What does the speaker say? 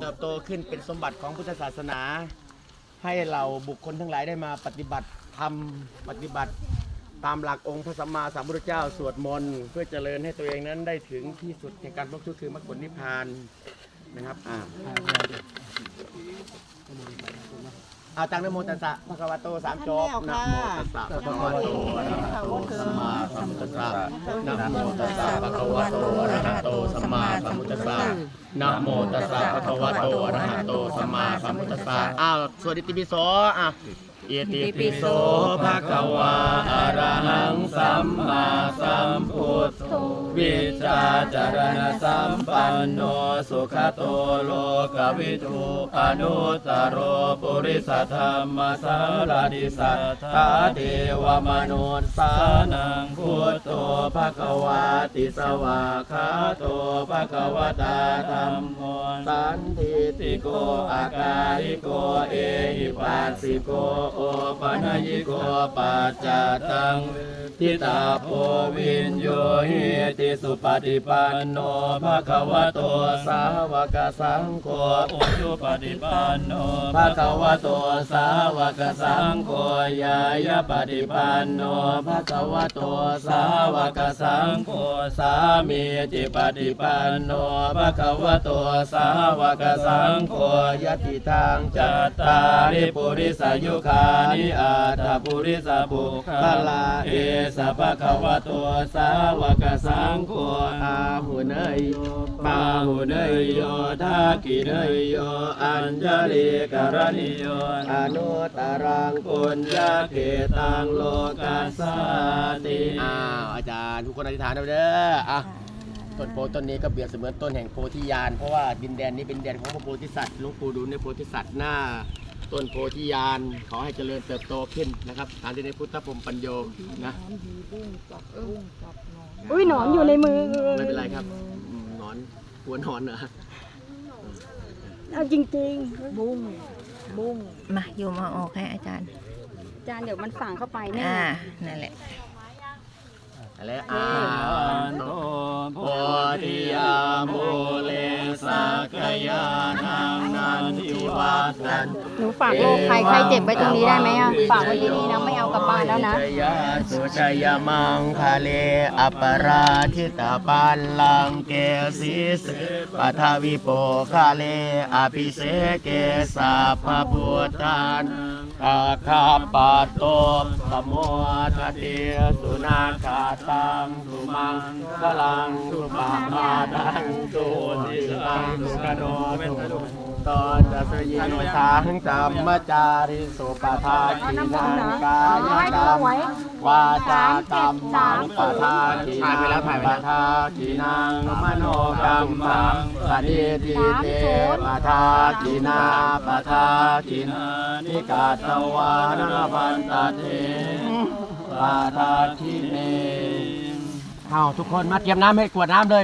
เติบโตขึ้นเป็นสมบัติของพุทธศาสนา ให้เราบุคคลทั้งหลายได้มาปฏิบัติธรรมปฏิบัติตามหลักองค์พระสัมมาสัมพุทธเจ้าสวดมนต์เพื่อเจริญให้ตัวเองนั้นได้ถึงที่สุดในการพ้นทุกข์คือมรรคผลนิพพานนะครับอ่า เอาตังนะโมตัสสะภะคะวะโตสามจบนะโมตัสสะภะคะวะโตอะระหะโตสัมมาสัมพุทธัสสะนะโมตัสสะภะคะวะโตอะระหะโตสัมมาสัมพุทธัสสะนะโมตัสสะภะคะวะโตอะระหะโตสัมมาสัมพุทธัสสะอ้าวสวดอิติปิโสอะอิติปิโสภะคะวะอะระหังสัมมาสัมพุ ทโธวิชาจารณสัมปันโนสุขโตโลกวิทูอนุตตรโรปุริสธรรมสารดิสัทธาเทวมนุษย์สานังพุทโธภะคะวาติสวาคาโตภะคะวตาธัมโมสันทิติโกอาการิโกเอหิปัสสิโกโอปัญญิโกปัจจตังทิตาโพวินโยหิติสุปฏิปันโนภะคะวะโตสาวกสังโฆอุชุปฏิปันโนภะคะวะโตสาวกสังโฆยายาปฏิปันโนภะคะวะโตสาวกสังโฆสามีจิปฏิปันโนภะคะวะโตสาวกสังโฆยติทางจัตตาริปุริสายุคานิอาตาปุริสาบุคลาเอสะภะคะวะโตสาวกสังโฆอาหุเนยโยปาหุเนยโยทากิเนยโยอัญจลิกรณิโยอนุตรังปุญญาเขตังโลกัสสาติอ้าวอาจารย์ทุกคนอธิษฐานเอาเด้ออะต้นโพต้นนี้ก็เปรียบเสมือนต้นแห่งโพธิญาณเพราะว่าดินแดนนี้เป็นแดนของพระโพธิสัตว์หลวงปู่ดูในโพธิสัตว์หน้า ต้นโพธิญาณขอให้เจริญเติบโตขึ้นนะครับตามที่ในพุทธพรหมปัญโยนะอุ้ยหนอนอยู่ในมือไม่เป็นไรครับอืมหนอนหัวหนอนเหรอเอาจริงๆ บุ้งบุ้งมาโยมเอาออกให้อาจารย์จานเดี๋ยวมันฝังเข้าไปแน่อ่านั่นแหละอะไรอ่านโนโพธิยามูเล สักยานังนันทิวัตันหนูฝากโรคภัยไข้เจ็บไว้ตรงนี้ได้ไหมอะ ฝากไว้ที่นี่นะ ไม่เอากลับบ้านแล้วนะสุชยาสุชยมังคาเลอปราทิตาปัลลังเกสิสปัทวิโปคาเลอภิเสเกสัพพพุทธานอาคาปาโตปโมทเตสุนาคา ตังสุมังกลังสุปามาดังสุนิสังสุกโนสุตอนจะสยิโนสังจัมมจาริสุปทากินังกายกรรมวาจากรรมังปทากินังปทากินังมโนกรรมังปฏิทิเตปทากินาปทากินานิกาตวานรพันตเท ปทาทิเม เอาทุกคนมาเตรียมน้ำให้กวดน้ำเลย